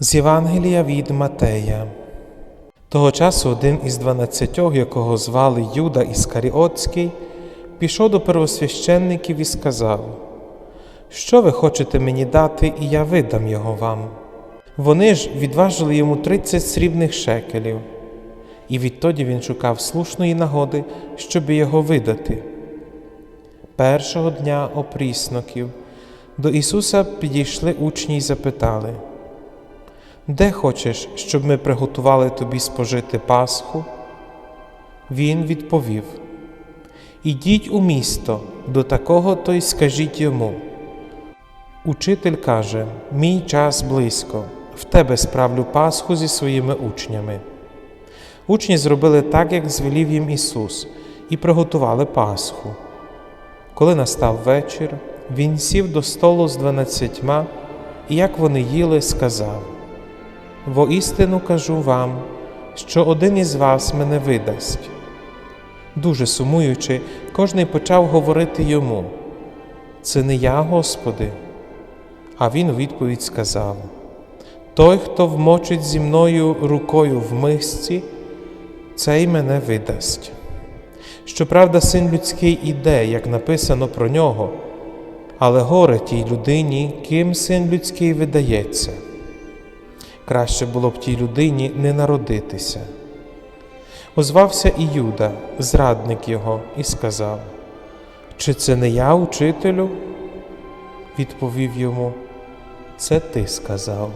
З Євангелія від Матея. Того часу один із дванадцятьох, якого звали Юда Іскаріотський, пішов до первосвященників і сказав: Що ви хочете мені дати, і я видам його вам. Вони ж відважили йому тридцять срібних шекелів, і відтоді він шукав слушної нагоди, щоб його видати. Першого дня опрісноків до Ісуса підійшли учні й запитали, де хочеш, щоб ми приготували тобі спожити Пасху? Він відповів: Ідіть у місто до такого, то й скажіть йому. Учитель каже: Мій час близько, в тебе справлю Пасху зі своїми учнями. Учні зробили так, як звелів їм Ісус, і приготували Пасху. Коли настав вечір, він сів до столу з дванадцятьма, і як вони їли, сказав: Воістину кажу вам, що один із вас мене видасть. Дуже сумуючи, кожний почав говорити йому: Це не я, Господи. А він у відповідь сказав: Той, хто вмочить зі мною рукою в мисці, цей мене видасть. Щоправда, син людський іде, як написано про нього, але горе тій людині, ким син людський видається. Краще було б тій людині не народитися. Озвався і зрадник його, і сказав: Чи це не я, учителю? Відповів йому, це ти сказав.